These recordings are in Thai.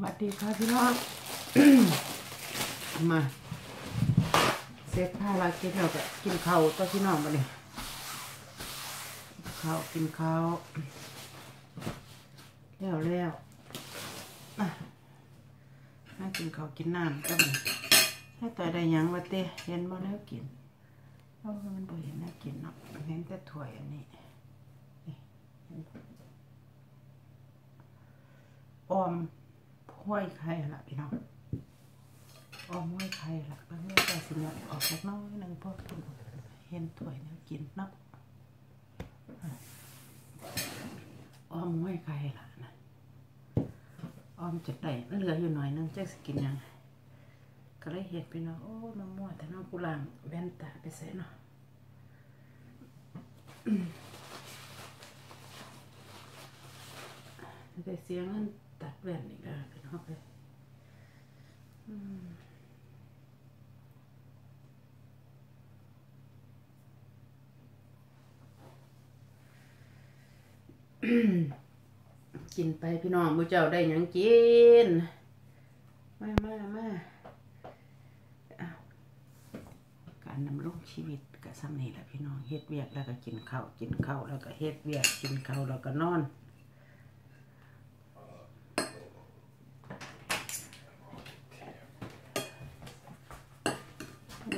สวัสดีค่ะพี่น้อง มาเซฟผ้าลากินเราก็กินข้าวก็พี่น้องมาเลยข้าวกินข้าวแล้วแล้วอะให้กินข้าวกินน้ำก็มีให้ต่อยได้ยังวะเต้เห็นบ่แล้วกินเพราะมันบ่เห็นน่ากินเนาะเห็นแต่ถ้วยอันนี้ออม ห้วยไข่ละพี่น้องออมห้วยไข่ละบางเรื่องแต่สิเนี่ยออกจากน้อยหนึงเพราะเห็นถ้วยเนี่ยกินเนาะอะออมห้วยไข่ละนะออมจะได้เหลืออยู่หน่อยนึงจะสกินยังก็เลยเห็นไปเนาะโอ้น้ำมั่วแต่น้องกุหลาบแว่นตาไปใส่เนาะอืมแต่เสียงมัน ตัดแว่นอีกแล้วพี่น้องเลยอืมกินไปพี่น้องมือเจ้าได้หยังกิน มามามาอ้าวการดำรงชีวิตกับซ้ำนี่แหละพี่น้องเฮ็ดเวียกแล้วก็กินข้าวกินข้าวแล้วก็เฮ็ดเวียกกินข้าวแล้วก็นอน เดี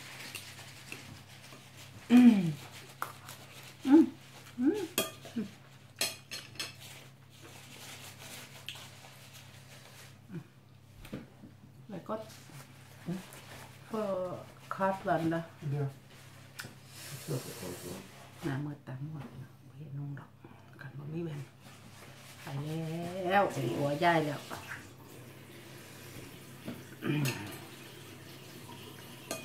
ย่ายแล้วอืม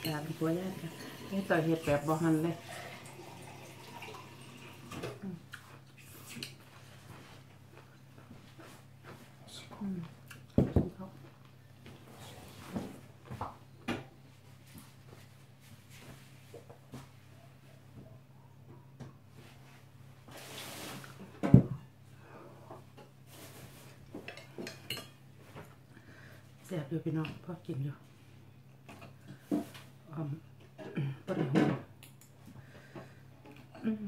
ยาเป็นหัวย่ายกันนี่ต่อเห็ดแบบบ่หันเลยอืมกินข้าวแซ่ บอยู่พี่น้องพอกินอยู่อืมปนหัวอืม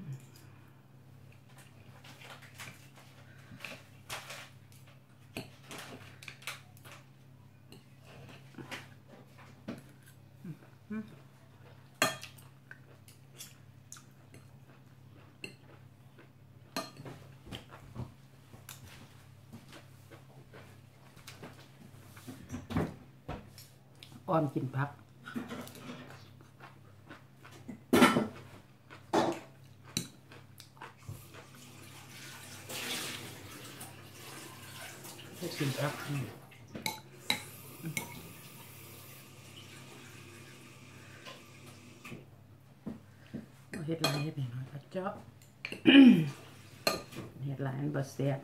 อ้อมกินผักให้กินผักเฮ็ดหลายเฮ็ดน้อยๆก็เจาะเฮ็ดหลายมันบ่แซ่บ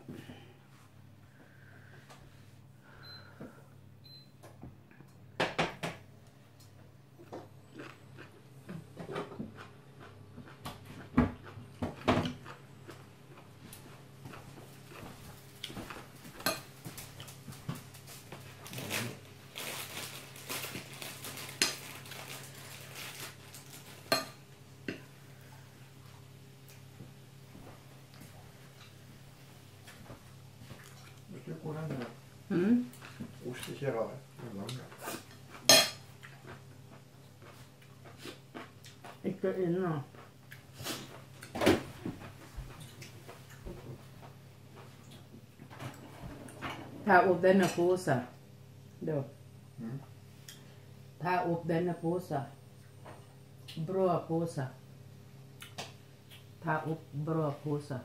Ik ben in. Nou. Ta op den posa. Do. Ta op den posa. Bro posa. Ta op bro posa.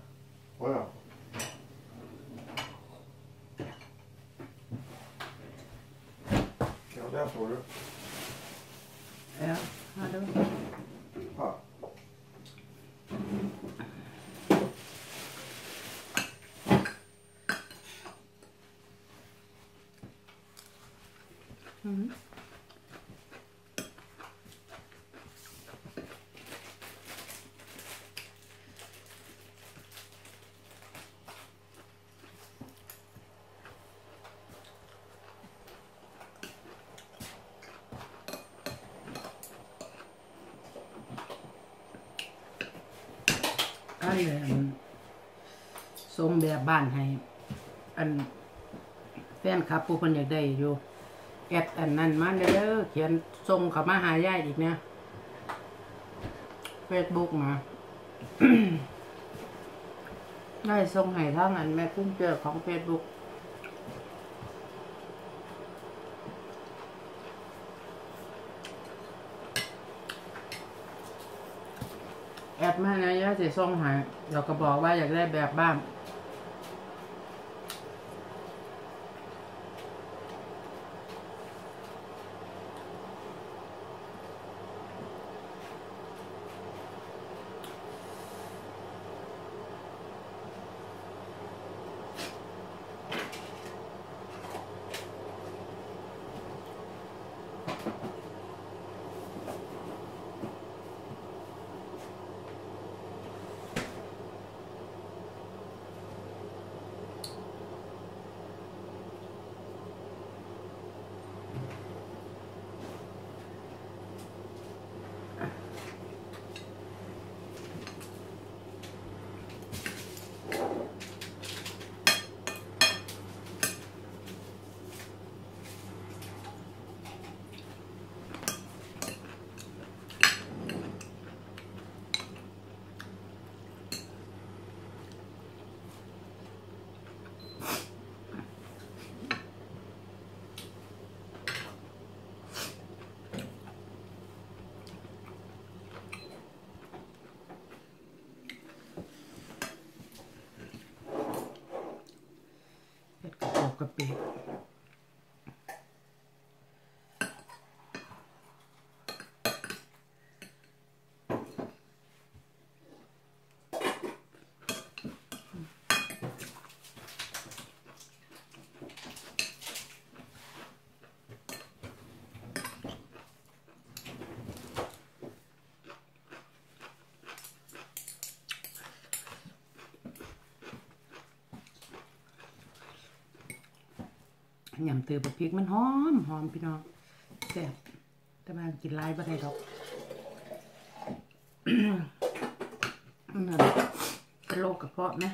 Yeah. du? Ja, hallå. Ja. Mm. ทรงแบบบ้านให้ อันแฟนคลับผู้คนอยากได้อยู่ แอดอันนั้นมาเด้อเขียนส่งเข้ามาหายายอีกเนี่ยเฟซบุ๊กมา ได้ส่งให้ทางอันแม่กุ้งเจอของเฟซบุ๊กแอดมานะย่าสิส่งให้เราก็บอกว่าอยากได้แบบบ้าน เผ็ดก ร ยกยำเตือบักพริกมันหอมหอมพี่น้องแซ่บแต่มากินไล่บ่ได้ดอกนั่นเป็นโรคกระเพาะไหม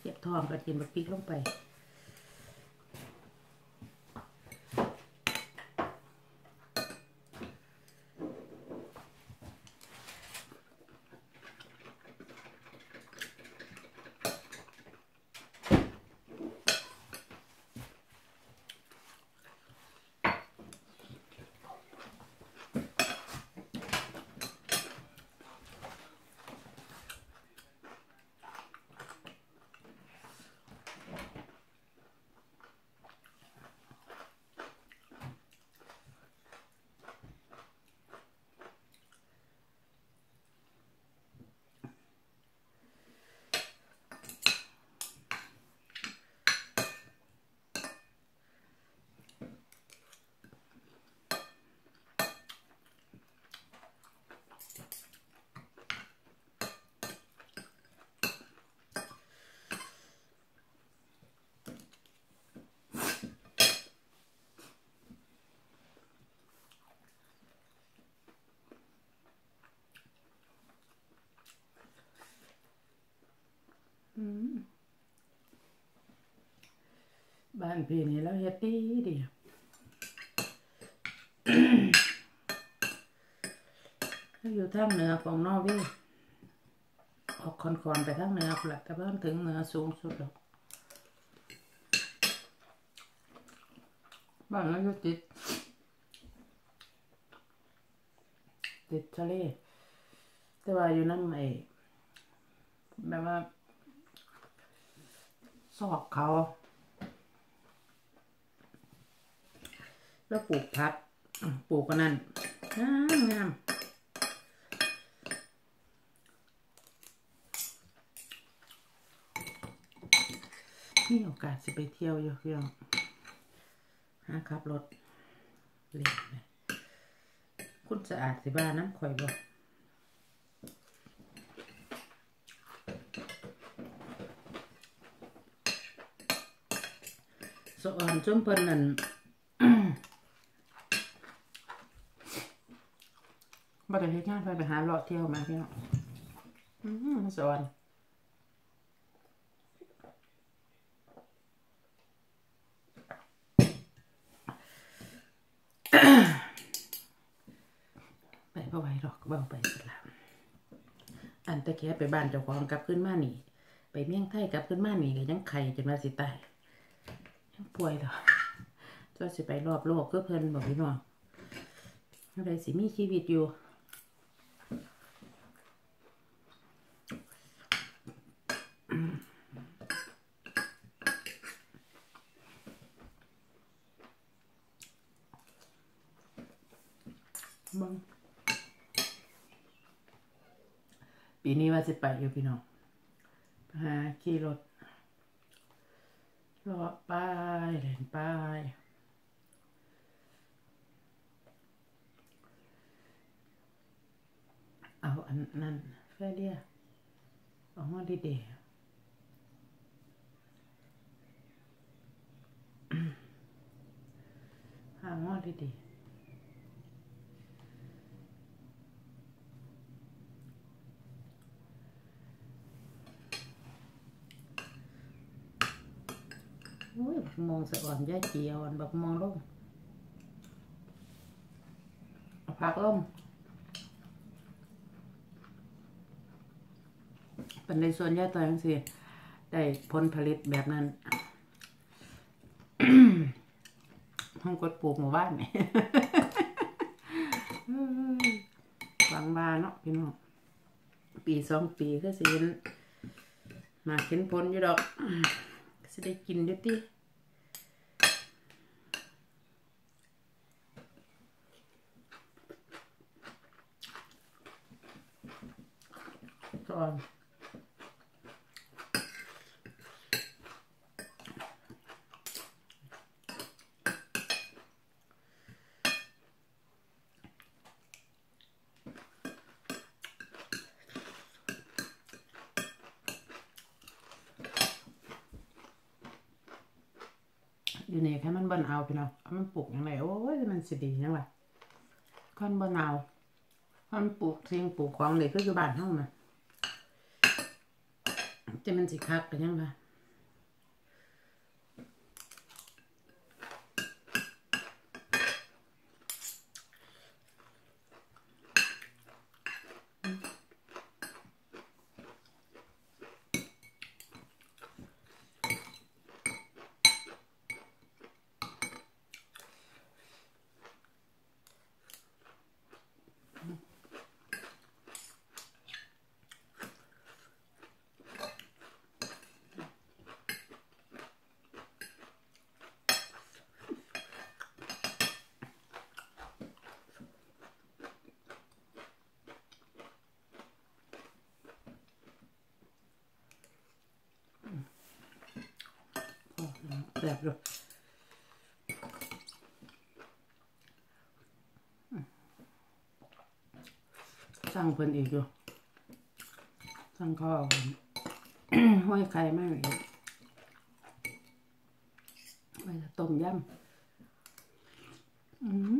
เจ็บท้องก็กินบักพริกลงไป บ้านพี่นี่แล้วเฮ็ดดีดีถ้าอยู่ทางเหนือของนอร์เวย์ออกคอนๆไปทางเหนือพุ่นละแต่ว่ามันถึงเหนือสูงสุดแล้วบ้านเราอยู่ติด ติดทะเลแต่ว่าอยู่นั่นไอ้แบบว่า ซอกเขา แล้วปลูกพักปลูกกันนั่นงามงามมีโอกาสสิไปเที่ยวอยู่พี่น้องหาขับรถเล่นไหมคุณสะอาดสิบ้าน้ำข่อยบ่สะอ่อนจมเพิ่นนั่น บ่ ได้เฮ็ดงานไปไปหาเลาะเที่ยวมาพี่น้องอืมสอนไปบ่ไหวหรอกเบาไปสุดละอันตะแค่ไปบ้านเจ้าของกลับขึ้นมาหนีไปเมี่ยงไทยกลับขึ้นมาหนีก็ยังไข่จนว่าสิตายยังป่วยดอกจะสิไปรอบโลกก็เพลินบอกพี่น้องอะไรสิมีชีวิตอยู่ เบังปีนี้ว่าสิไปอยู่พี่น้องหาขี่รถรอป้ายเล่นป้ายเอาอันนั้นแฟเดียเอามาดีเดหาหม้อดีดี โอ้ยบักมองสะอ่อนย่าเจียวอันบักมองลงผักลงเป็นในส่วนย่าต่อยจังสิได้ผลผลิตแบบนั้นห้องกดปลูกหมู่บ้านนี่หวังบาเนาะพี่น้องปีสองปีก็สิเห็นมาเห็นผลอยู่ดอก สิได้กินด้วยติก่อน อยู่นี่แค่มันบนเอาพี่น้องมันปลูกอย่างไรโอ้ยมันสิดียังไงคอนบนเอาค่อนปลูกสิ่งปลูกของเลยก็อยู่บ้านเฮานะจะมันสิคักกันยังไง แบบอยู่สั่งเพิ่นอีกอยู่สั่งข้าวเพิ่น ห้อยไข่มากอีกไว้จะต้มยำอืม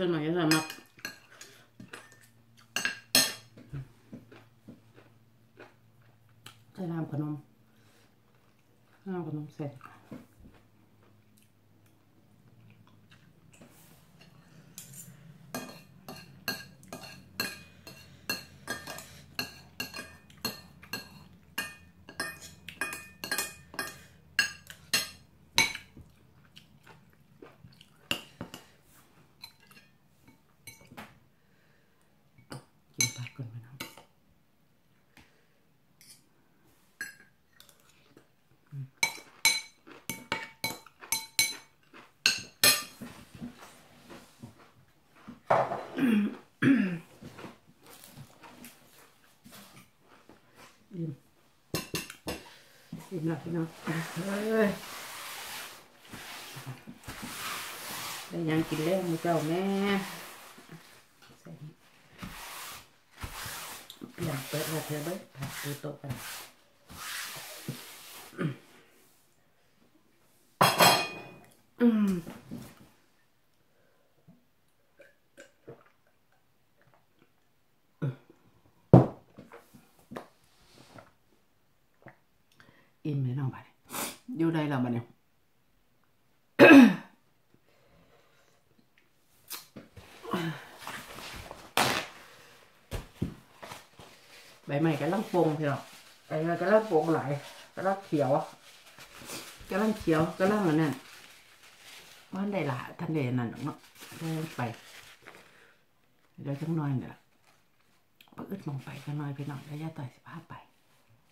ส่วนใหญ่จะมักใส่น้ำขนมน้ำขนมเสร็จ กินผักก่อนไปนะ อิ่มอิ่มแล้วพี่น้องเอ้ยได้ยังกินแล้วมือเจ้าแม่ใส่นี่เปลี่ยนเปิดมาเธอเบิดผัดปูโต๊ะกัน อยู่ได้แล้วบัดนี้ ใบใหม่กำลังปงพี่น้องใบใหม่กำลังปงหลายกำลัง เขียวกำลังเขียวกำลังอันนั้นว่านได้ละท่านเดนั่นเนาะเดินไปเดี๋ยวจังน้อยเนี่ยพออึดมองไปจังน้อยพี่น้องแล้วย่าต่อยสิพาไป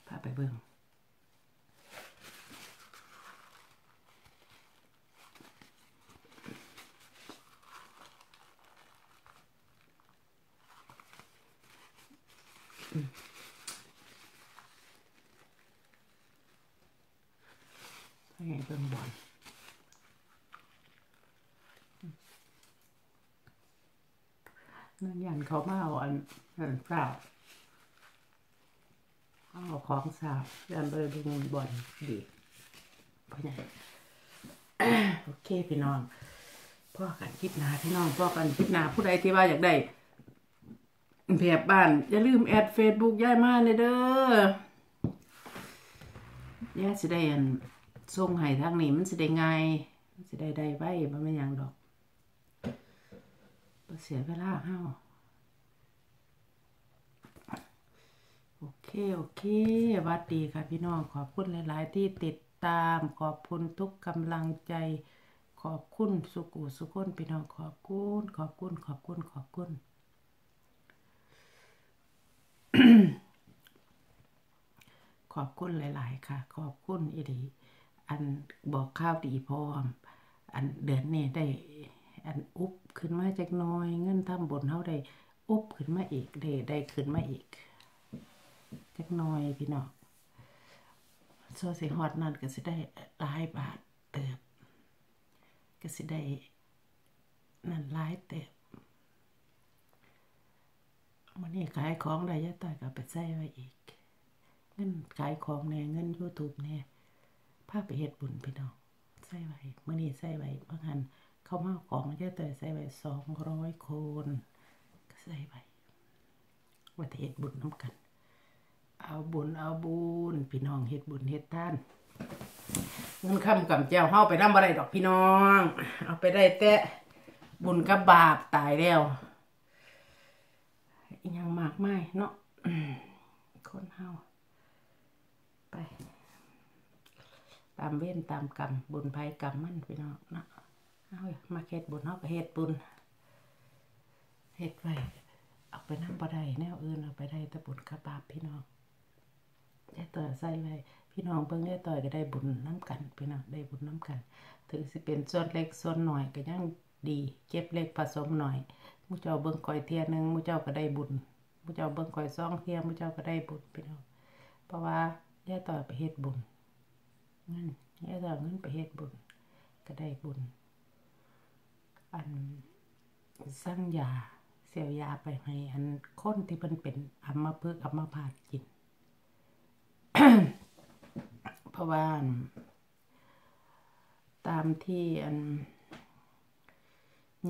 พาไปเบิ่งให้ไงเบิ่งบอลนั่นยันเขามาเอาอันอันสาวเอาของสาวยันไปเบิ่งบอลดีเพราะไงโอเคพี่น้องพ่อกันคิดนาพี่น้องพ่อกันคิดนาผู้ใดที่ว่าอยากได้เพียบบ้าน อย่าลืมแอดเฟซบุ๊กย่ายมาเลยเด้อย่าสิได้อัน ส่งให้ทางนี้มันสิได้ง่ายมันสิได้ได้ไว้บ่แม่นหยังดอกบ่เสียเวลาเฮาโอเค โอเควัดดีค่ะพี่น้อง ขอบคุณหลาย ๆ ที่ติดตาม ขอบคุณทุกกำลังใจ ขอบคุณสุกุสุคนพี่น้อง ขอบคุณ ขอบคุณ ขอบคุณ ขอบคุณขอบคุณหลาย ๆ ค่ะ ขอบคุณอีดี อันบอกข้าวดีพร้อม อันเดือนนี้ได้ อันอุบขึ้นมาจากน้อย เงินทำบนเท่าได้อุบขึ้นมาอีกได้ได้ขึ้นมาอีกจักน้อยพี่น้องโซสิฮอดนั่นก็สิได้หลายบาทเติบก็สิได้นั่นหลายเติบมันนี้ขายของได้ยะต่อยก็ไปใส่ไว้อีก เงินขายของแน่เงิน YouTube แน่ พาไปเฮ็ดบุญพี่น้องใส่ไว้มื้อนี้ใส่ไว้บางหันเขามาเอาของเยะต่อยใส่ไว้200คนก็ใส่ไว้ว่าจะเฮ็ดบุญนํกัน เอาบุญเอาบุญพี่น้องเฮ็ดบุญเฮ็ดท่านเงินคำกับแจ้วเฮาไปนำบ่ได้ดอกพี่น้อง เอาไปได้แต่บุญกับบาปตายแล้วยังมากไมายเนาะคนเฮาไป ตามเว้นตามกรรมบุญภัยกรรมมันพี่น้องเนาะเอามาเฮ็ดบุญเฮาก็เฮ็ดบุญเฮ็ดไว้เอาไปนำบ่ได้แนวอื่นเอาไปได้แต่บุญกับบาปพี่น้องยายต่อยใส่ไว้พี่น้องเบิ่งยายต่อยก็ได้บุญน้ำกันพี่น้องได้บุญน้ำกัน ถึงสิเป็นส่วนเล็กส่วนหน่อยก็ยังดีเก็บเล็กผสมหน่อยมูเจ้าเบิ่งก่อยเทียหนึงมูเจ้าก็ได้บุญมูเจ้าเบิ่งก่อยซองเทียมูเจ้าก็ได้บุญพี่น้องเพราะว่ายายต่อยไปเฮ็ดบุญ เงินยายต่อยเงินไปเฮ็ดบุญก็ได้บุญ อันสั่งยาเสียวยาไปให้อันคนที่เพิ่นเป็นอัมพฤกษ์อัมพาตกิน เพราะว่าตามที่อัน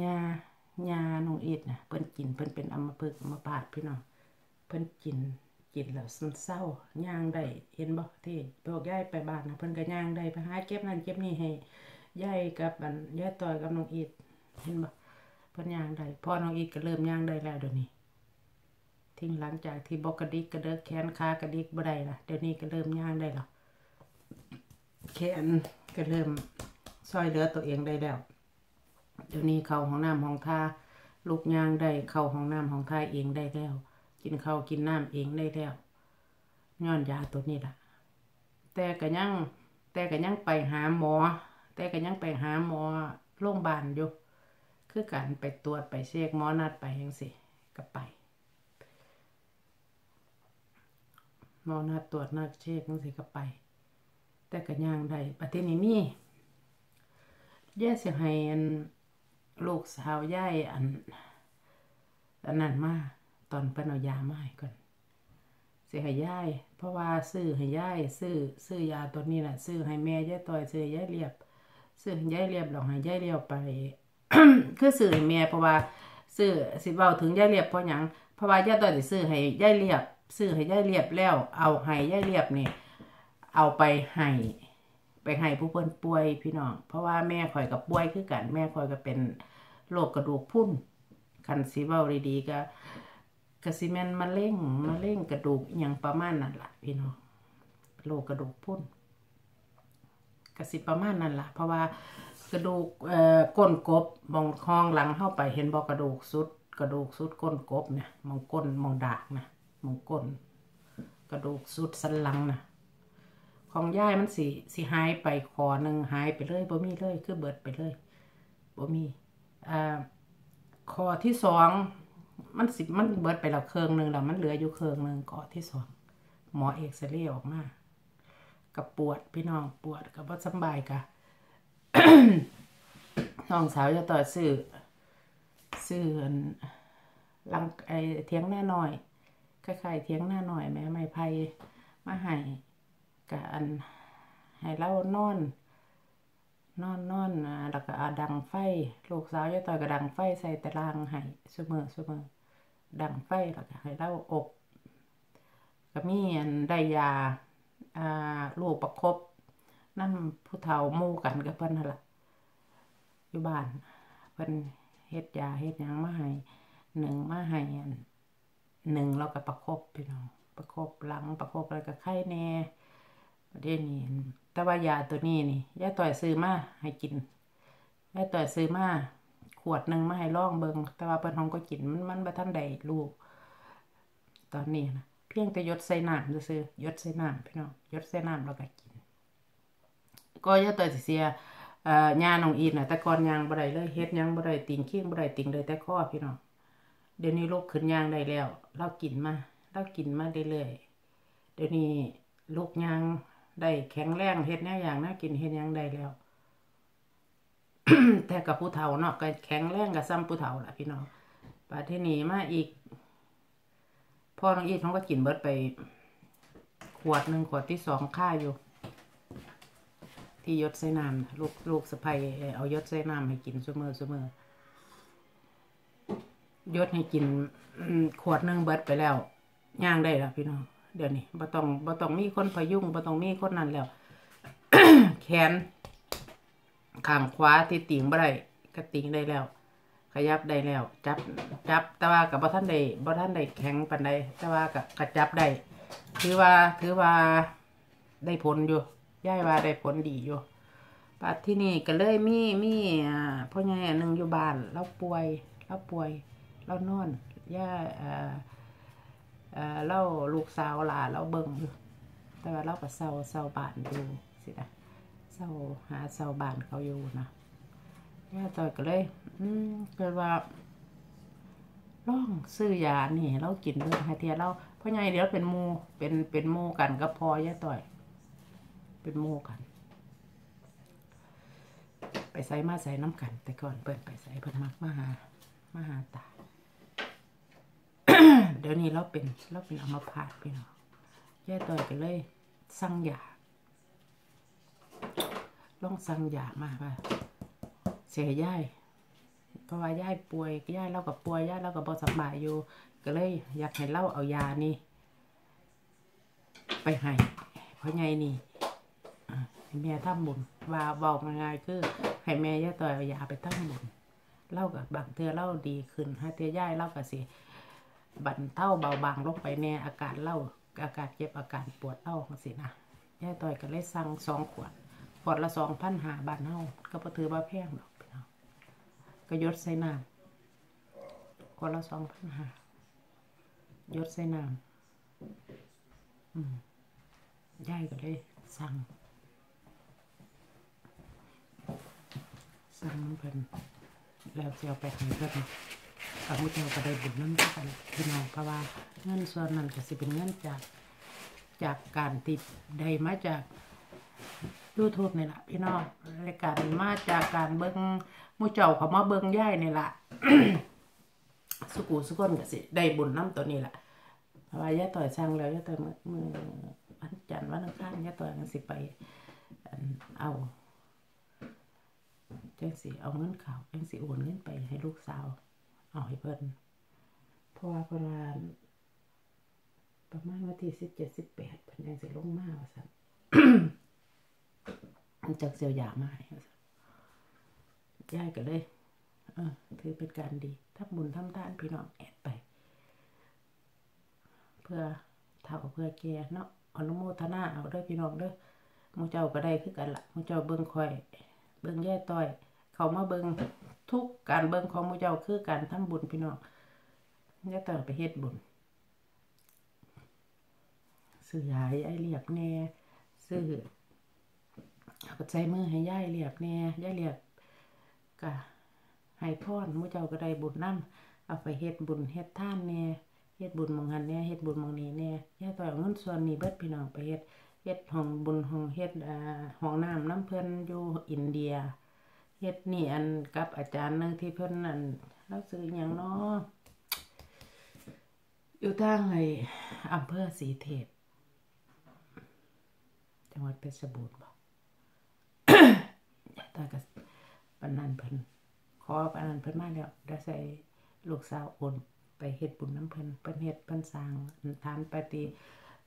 ยายาน้องอิดนะเพิ่นกินเพิ่นเป็นอัมพฤกษ์อัมพาตพี่น้องเพิ่นกิน กินแล้วซึมเศร้าย่างได้เห็นบ่ที่พวกยายไปบ้านนะเพิ่นก็ย่างได้ไปหาเก็บนั่นเก็บนี่ให้ยายกับอันยายต่อยกับน้องอิดเห็นบ่เพิ่นย่างได้พอน้องอิดก็เริ่มย่างได้แล้วเดี๋ยวนี้ทิ้งหลังจากที่บอกกระดิกกระเดิกแขนขากระดิกบ่ได้ละเดี๋ยวนี้ก็เริ่มย่างได้แล้วแขนก็เริ่มซอยเหลือตัวเองได้แล้วเดี๋ยวนี้เข้าห้องน้ำห้องท่าลูกย่างได้ เข้าห้องน้ำห้องท่าเองได้แล้ว กินข้าวกินน้ำเองได้แล้วย้อนยาตัวนี้ล่ะ แต่ก็ยังแต่ก็ยังไปหาหมอ แต่ก็ยังไปหาหมอโรงพยาบาลอยู่คือการไปตรวจไปเช็คหมอนัดไปยังสิก็ไปหมอนัดตรวจนัดเช็คจังสิก็ไป แต่ก็ย่างได้ประเทศนี้มีย่าสิให้อันลูกสาวย่ายอันอันนั้นมาก ตอนเพิ่นเอายามาให้ก่อนสิให้ย่ายเพราะว่าซื้อให้ย่ายซื้อซื้อยาตัวนี้แหละซื้อให้แม่ย่ายต่อยซื้อยายเรียบ ซื้อให้ยายเรียบหรอกให้ยายเรียบไป คือซื้อให้แม่เพราะว่าซื้อสิเว้าถึงยายเรียบเพราะหยังเพราะว่ายายต่อยสิซื้อให้ยายเรียบ ซื้อให้ยายเรียบแล้ว เอาให้ยายเรียบนี่เอาไปให้ไปให้ผู้เพิ่นป่วยพี่น้อง เพราะว่าแม่ข่อยกับป่วยคือกัน แม่ข่อยก็เป็นโรคกระดูกพรุนคันสิเว้าดีๆก็ ก็สิแมนมะเร็งมะเร็งกระดูกอหยังประมาณนั้นแหละพี่น้องโรคกระดูกพรุนก็สิประมาณนั้นแหละเพราะว่ากระดูกเอ่อก้นกบมองคองหลังเข้าไปเห็นบ่กระดูกสุด กระดูกสุดก้นกบเนี่ยมองก้นมองดากนะมองก้น กระดูกสุดสันหลังนะของย่ายมันสิสิหายไปคอหนึ่งหายไปเลยบ่มีเลยคือเบิดไปเลยบ่มีอ่าคอที่สอง มันสิมันเบิดไปแล้วเครื่องหนึ่งแล้วมันเหลืออยู่เครื่องหนึ่งคอที่สองหมอเอกซเรย์ออกมากับปวดพี่น้องปวดกับว่าสบายกะน้องสาวจะต่อซื้อซื้อลังไอเทียงหน้าหน่อยคล้ายๆเทียงหน้าหน่อยแม่ไม้ไผ่มาให้กะอันให้เล่านอน นอนนอนอ่าแล้วก็อาดังไฟ ลูกสาวยาต่อยก็ดังไฟใส่ตารางให้เสมอเสมอดังไฟแล้วก็ให้เล่าอบก็มีอันได้ยาอ่าลูกประคบนั่นผู้เฒ่ามู่กันกับเพิ่นนั่นล่ะอยู่บ้านเพิ่นเฮ็ดยาเฮ็ดหยังมาให้หนึ่งมาให้อันหนึ่งเราก็ประคบพี่น้องประคบหลังประคบอะไรก็ไข้แน่ ประเด็นนี้แต่ว่ายาตัวนี้นี่ยาต่อยซื้อมาให้กินยาต่อยซื้อมาขวดหนึ่งมาให้ลองเบิงแต่ว่าเปิ้นห้องก็กินมันมันบ่ทันได้ลูก ตอนนี้นะเพียงแต่ยดใส่น้ำซื่อยดใส่น้ำพี่น้องยดใส่น้ำแล้วก็กิน ก็ยาต่อยเสียเอ่อยาน้องอีนนะแต่ก่อนยางบ่ได้เลยเฮ็ดยังบ่ได้ติงเคียงบ่ได้ติงเลยแต่ข้อพี่น้องเดี๋ยวนี้ลูกขึ้นยางได้แล้ว เรากินมาเรากินมาเรื่อยๆเดี๋ยวนี้ลูกยาง ได้แข็งแรงเฮ็ดแนวอย่างน่ากินเฮ็ดยังได้แล้ว แต่กับผู้เฒ่าเนาะก็แข็งแรงกับซ้ำผู้เฒ่าล่ะพี่น้องปัดที่นี้มาอีกพ่อน้องอีทเขาก็กินเบิดไป ขวดหนึ่งขวดที่สองค่าอยู่ ที่ยศใส่น้ำลูกลูกสะใภ้เอายศใส่น้ำให้กินเสมอเสมอยศให้กินขวดหนึ่งเบิดไปแล้วย่างได้แล้วพี่น้อง เดี๋ยวนี้บ่ต้องบ่ต้องมีคนพยุงบ่ต้องมีคนนั้นแล้ว แขนข้างขวาที่ติงบ่ได้ก็ติงได้แล้ว ขยับได้แล้ว จับจับแต่ว่ากับบ่ท่านได้บ่ท่านได้แข็งปานใดแต่ว่าก็ก็จับได้ถือว่าถือว่าได้ผลอยู่ย่ายว่าได้ผลดีอยู่ปัดที่นี่ก็เลยมีมีอ่าพ่อใหญ่อันหนึ่งอยู่บ้านเราป่วยเราป่วยเรานอนย่าอ่อ เอ่อเราลูกสาวหลานเราเบิ่งอยู่แต่ว่าเราก็เศร้าเศร้าบ้านอยู่สินะเศร้าหาเศร้าบ้านเขาอยู่นะย่าต่อยก็เลย อืมเกิดว่าลองซื้อยานี่เรากินเรื่องให้เทียเราเพราะไงเดี๋ยวเป็นมูเป็นเป็นมูกันก็พอย่าต่อย เป็นมูกัน ไปใส่มาใส่น้ำกัน แต่ก่อนเปิดไปใส่เพิ่นมักมาหามาหาตา ดี๋ยวนี้เราเป็นเราเป็นอัมพาตพี่น้องย่ต่อยก็เลยสั่งยาลองสั่งยามาว่าเสียย่ายเพราะว่าย่ายป่วยย่ายเรากับป่วยย่ายเรากับบ่สบายอยู่ ก็เลย อยากให้เราเอายานี่ ไปให้เพราะไงนี่แม่ทำบุญว่าบอกง่ายๆคือให้แม่ย่าต่อยเอายาไปทำบุญเล่ากับบางเทือเล่าดีขึ้นให้เทือย่ายเล่ากับสิ บรรเทาเบาบางลงไปแน่อาการเล่าอาการเจ็บอาการปวดเล่าสินะย่าต่อยก็เลยสั่งสองขวดขวดละสองพันหาบาทเฮาก็บ่ถือว่าแพงดอกพี่น้องก็ยดใส่น้ำขวดละสองพันหายดใส่น้ำอืมย่ายก็เลยสั่งสั่งเพิ่นแล้วสิเอาไปให้เพิ่น พระพุทธเจ้าก็ได้บุญนั้นกันพี่น้องเพราะว่าเงินส่วนนั้นก็สิเป็นเงินจากจากการติดได้มาจากยูทูบนี่แหละพี่น้องรายการมาจากการเบิ้งมู่เจ้าเขามาเบิ้งย่ายนี่แหละสุกูสุกนก็สิได้บุญน้ำตัวนี้แหละเพราะว่าย่าต่อยช่างแล้วย่าต่อยมือมือวันจันทร์วันอังคารย่าต่อยมันสิไปเอาจังสิเอาเงินเขาจังสิโอนเงินไปให้ลูกสาว เอาให้เพิ่นเพราะว่าประมาณประมาณวันที่สิบเจ็ดสิบแปดเพิ่นยังสิลงมาว่าซั่นจากเสียวยามาให้ยายก็เลยเออถือเป็นการดีทำบุญทำทานพี่น้องแอดไป เพื่อเท่าเพื่อแกเนาะอนุโมทนาเอาเด้อพี่น้องเด้อหมูเจ้าก็ได้คือกันละมูเจ้าเบิ่งคอย เบิ่งแย่ต้อย เขามาเบิ่งทุกการเบิงของมูเจ้าคือการทำบุญพี่น้องแย่ต้อยไปเฮ็ดบุญซื้อยายไอเรียบแน่ซื้อเอาใส่มือให้ยายเรียบแน่ยายเรียบก็ให้พรหมูเจ้าก็ได้บุญนํเอาไปเฮ็ดบุญเฮ็ดท่านแน่เฮ็ดบุญมองหันแน่เฮ็ดบุญมองนี้แน่ยายต้อยเอาเงินส่วนนี้เบิดพี่น้องไปเฮ็ดเฮ็ดห้องบุญห้องเฮ็ดอ่าห้องน้ำน้ำเพิ่นอยู่อินเดีย เฮ็ดนี่อันกับอาจารย์หนึงที่เพิ่นนั่นเราซื้อหยังเนาะอยู่ทางไออำเภอศรีเทพจังหวัดเพชรบูรณ์บ่ตาก็ปนันเพิ่นขอปนันเพิ่นมาแล้วได้ใส่ลูกสาวโอนไปเฮ็ดบุญน้ำเพิ่นเพิ่นเฮ็ดเพิ่นสร้างฐานปฏิ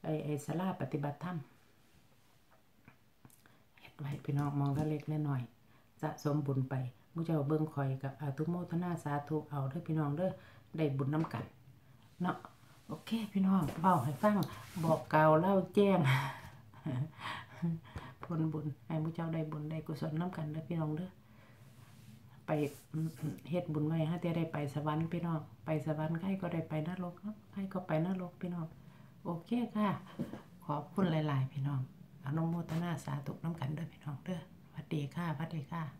ไอไอ้ศาลาปฏิบัติธรรมเฮ็ดไว้พี่น้องมองละเล็กน้อย สะสมบุญไปมู้เจ้าเบิ่งคอยกับอาทุโมทนาสาธุเอาเด้อพี่น้องเด้อได้บุญน้ำกันเนาะโอเค พี่น้องเว้าให้ฟังบอกกล่าวเล่าแจ้งผลบุญให้มู้เจ้าได้บุญได้กุศลน้ำกันเด้อพี่น้องเด้อไปเฮ็ดบุญไว้ฮะแต่ได้ไปสวรรค์พี่น้องไปสวรรค์ใครก็ได้ไปนรกเนาะใครก็ไปนรกพี่น้องโอเคค่ะ ขอบคุณหลาย ๆ พี่น้องอนุโมทนาสาธุน้ำกันเด้อพี่น้องเด้อ พัดดีค่ะ พัดดีค่ะ